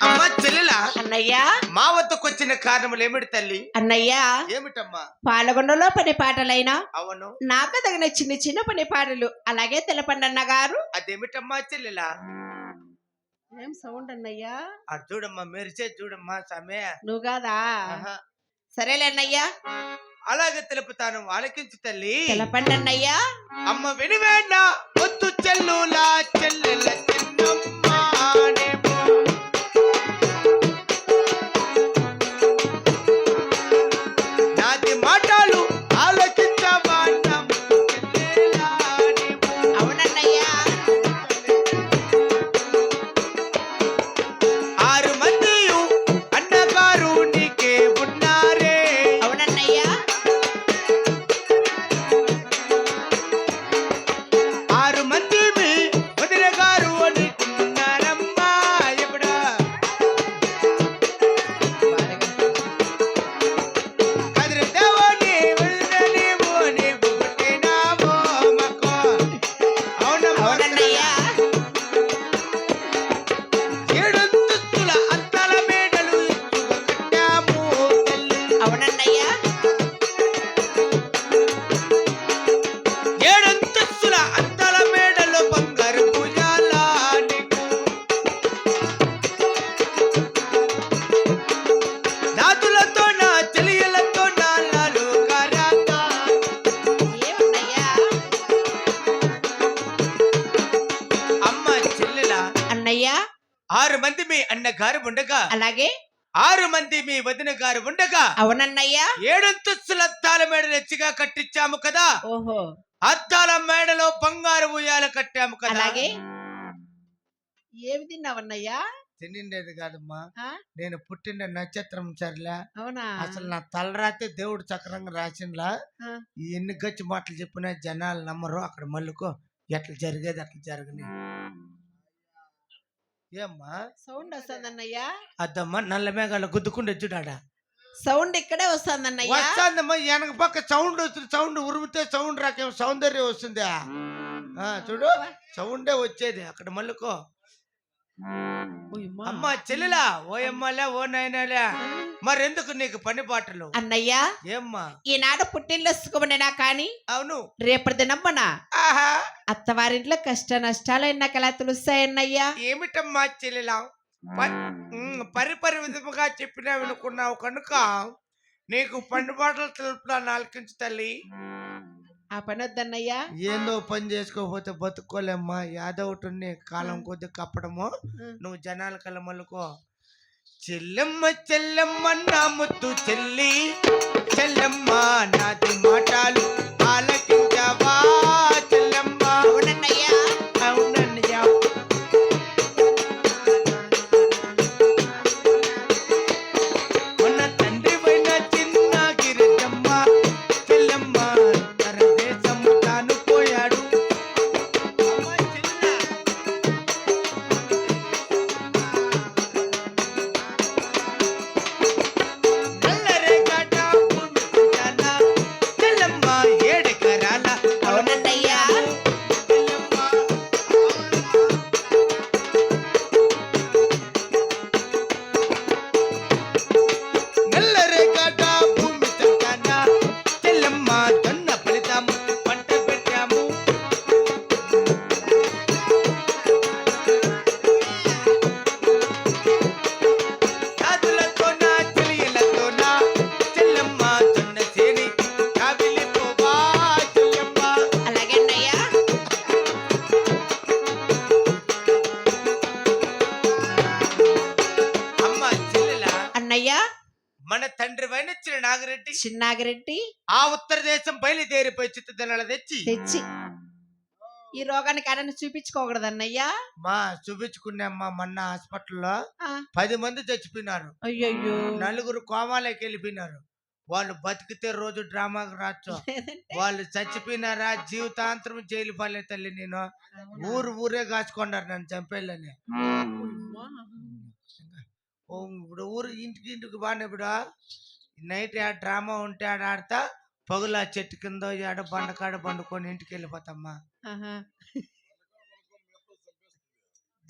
అమ్మ చెల్లెలా? అన్నయ్యా. మా వద్దకు వచ్చిన కారణములు ఏమిటి తల్లి? అన్నయ్యా. ఏమిటమ్మా? పాలగొండలో పని పాటలైనా అవును. నాకు తగిన చిన్న చిన్న పని పాటలు అలాగే తెలపండి అన్న గారు అదేమిటమ్మా చెల్లెలా? ఏం సౌండ్ అన్నయ్యా? అటు చూడమ్మా మెరిసే చూడమ్మా సమయ నువ్వు కాదా. సరేలే అన్నయ్యా. అలాగే తెలుపుతాను ఆలకించు తల్లి. తెలపండి అన్నయ్యా. అమ్మ వినివేండ? వద్దు చెల్లులా చెల్లెల. గారు ఉండగా? అలాగే. ఆరు మంది మీ వదిన గారు ఉండగా? అవునన్నయ్యా. ఏడంతస్తుల అద్దాల మేడ రెచ్చిగా కట్టించాము కదా? ఓహో. అద్దాల మేడలో బంగారు ఉయ్యాల కట్టాము కదా? అలాగే. ఏమి తిన్నావన్నయ్యా? తినిండేది కాదమ్మా? నేను పుట్టిన నక్షత్రం సరిలే అవునా? అసలు నా తలరాతే దేవుడు చక్రంగా రాసిండ్లా. ఎన్ని గచ్చి మాటలు చెప్పినా జనాలు నమ్మరు. అక్కడ మళ్ళుకో ఎట్లా జరిగేది అట్లా జరగని. ఏమ్మా? సౌండ్ వస్తుందన్నయ్యా. అద్దమ్మా నల్ల మేఘాలు గుద్దుకుంటే చూడాడా? సౌండ్ ఇక్కడే వస్తుందన్నయ్యా. వస్తుందమ్మా వెనక పక్క సౌండ్ వస్తుంది సౌండ్ ఉరిమితే సౌండ్ రాకేం సౌందర్యం వస్తుందా? ఆ, చూడు సౌండే వచ్చేది అక్కడ మళ్ళుకో. అమ్మా చెల్లెలా ఓ అమ్మలే ఓ నాయనలే. మరెందుకు నీకు పని బాటలు అన్నయ్యా ఏమ్మా? ఈనాడు పుట్టిల్లు సుఖమనినా కాని? అవును. రేపటి దినమ్మన? ఆహా. అత్తవారింట్లో కష్ట నష్టాలు ఎన్నకలా తెలుస్తాయన్నయ్యా. ఏమిటమ్మా చెల్లెలా? పరిపరి విధముగా చెప్పినా వినుకున్నావు కనుక నీకు పని బాటలు తెలుపుతాను ఆలకించు తల్లి. ఆ పని వద్దన్నయ్యా ఏందో పని చేసుకోకపోతే బతుక్కోలేమ్మా. యాదవటుని కాలం కొద్ది కప్పడము. నువ్వు జనాల కల మలుకో. చెల్లెమ్మ చెల్లెమ్మ నా ముద్దు చెల్లి. చెల్లెమ్మ నాది మాటలు ఆలకించవా చెల్లెమ్మ. అవునన్నయ్య. వైనచ్చిన నాగరెడ్డి. చిన్నాగిరెడ్డి. ఆ ఉత్తర దేశం బయలుదేరిపోయి చిత్తదనాలు తెచ్చి. తెచ్చి. ఈ రోగానికి ఆయన చూపించుకోకూడదన్నయ్యా. మా చూపించుకున్నామ్మా మొన్న హాస్పిటల్లో పది మంది చచ్చిపోయినారు. అయ్యయ్యో. నలుగురు కోమాలోకి వెళ్ళిపోయినారు. వాళ్ళు బతికితే రోజు డ్రామాకు రాచ్చు వాళ్ళు చచ్చిపోయినారా? జీవితాంతరం జైలు పాలే తల్లి నేను. ఊరు ఊరే కాచుకున్నారు నన్ను చంపేళ్ళని. ఇప్పుడు ఊరు ఇంటికి ఇంటికి బాగా ఇప్పుడు. నైట్ ఆ డ్రామా ఉంటే ఆడ ఆడతా పగులు ఆ చెట్టు కింద ఆడ బండకాడ పండుకొని ఇంటికి వెళ్ళిపోతామ్మా.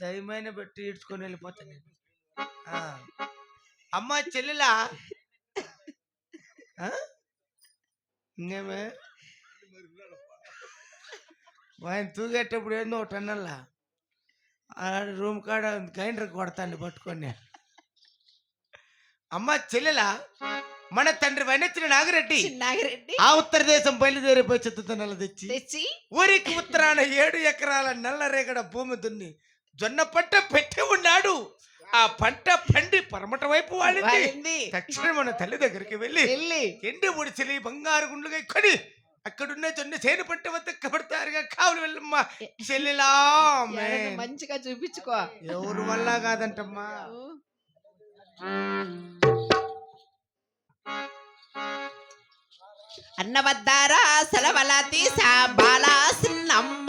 దయమైన పెట్టి ఈడ్చుకొని వెళ్ళిపోతాను నేను. అమ్మా చెల్లెలా? ఇంకేమే? ఆయన తూగేటప్పుడు ఏందో ఒకటి అన్నల్లా రూమ్ కాడ గ్రైండర్ కొడతాను పట్టుకొని అమ్మ చెల్లెలా. మన తండ్రి వనెత్తిన నాగిరెడ్డి చిన్నాగిరెడ్డి ఆ ఉత్తర దేశం బయలుదేరిపోయి చెత్తుతనలు తెచ్చి తెచ్చి ఊరికి ఉత్తరాన ఏడు ఎకరాల నల్లరేగడ భూమి దున్ని జొన్న పంట పెట్టి ఉన్నాడు. ఆ పంట పండి పరమట వైపు వాడింది వాడింది. తక్షణం మన తల్లి దగ్గరికి వెళ్ళి ఎండి ఒడిచెలి బంగారు గుండ్లుగా ఇక్కడి అక్కడున్న జొన్న చేను పంట వద్ద కబడతారుగా కావులు వెళ్ళమ్మా. చెల్లెలా మంచిగా చూపించుకో. ఎవరు వల్ల కాదంటమ్మా. అన్నవద్దారా సెలవల తీసా బాలాసిన్నమ్మ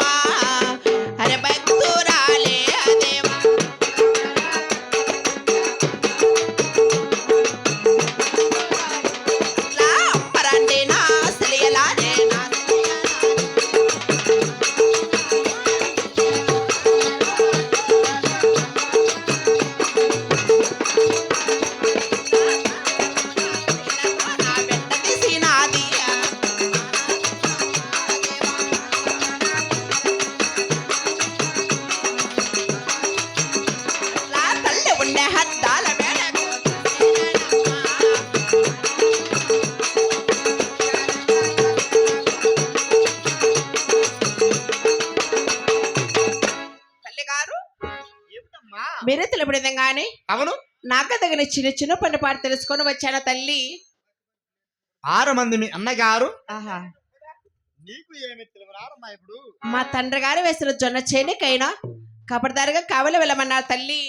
మీరే తెలిపడింది కానీ అవును. నాకు తగిన చిన్న చిన్న పని పాటు తెలుసుకొని వచ్చాను తల్లి? ఆరు మంది మీ అన్నగారు. ఆహా. నీకు ఏమి తెలియరారమ్మా ఇప్పుడు. మా తండ్రి గారు వేసిన జొన్న చేనికైనా కబడదారిగా కావలి వెళ్ళమన్నారు తల్లి.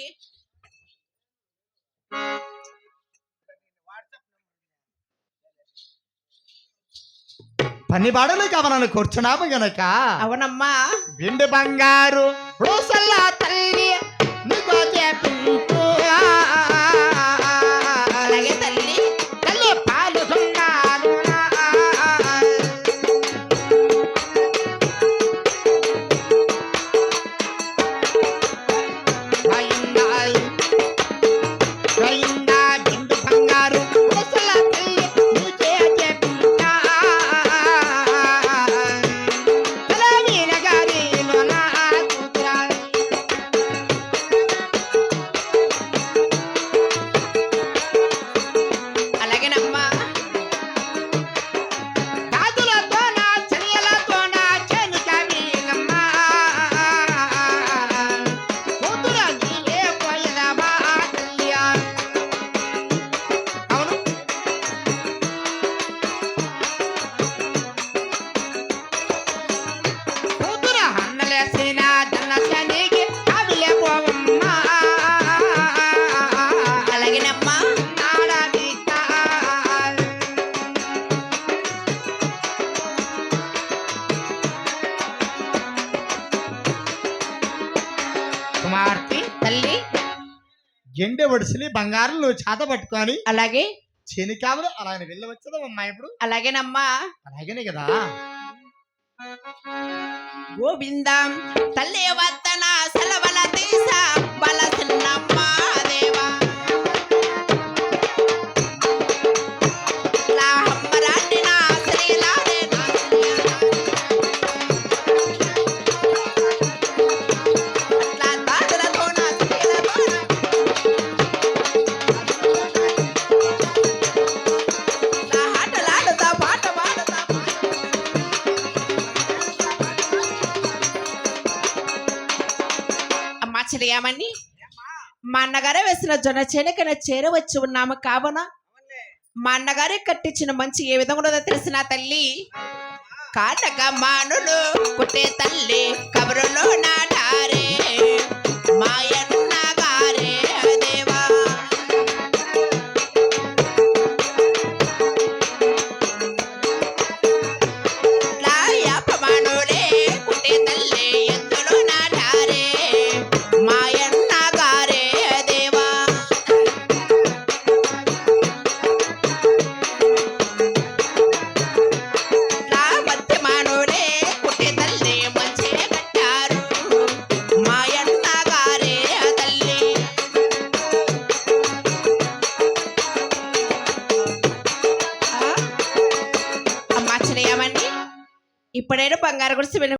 పని బాడలు కావాలని కూర్చున్నాము గనక. అవునమ్మా. వెండి బంగారు తల్లి. నీకు చెప్పించు. ఒడిసిలి బంగారం నువ్వు చేత పట్టుకొని అలాగే. చెనికావులు అలా వెళ్ళవచ్చదా అమ్మా ఇప్పుడు? అలాగేనమ్మా. అలాగనే కదా. గోవిందం తల్లి వద్దన సెలవల తీసా దేవా అమ్మా మా అన్నగారే వేసిన జొన్న చేనకైనా చేరవచ్చు ఉన్నాము కావున మా అన్నగారే కట్టించిన మంచి ఏ విధంగా ఉన్నదో తెలిసిన తల్లి. కాటక మానులు కుట్టే తల్లి కబరులో నాటారే. మాయన్న బంగారు గుడిసి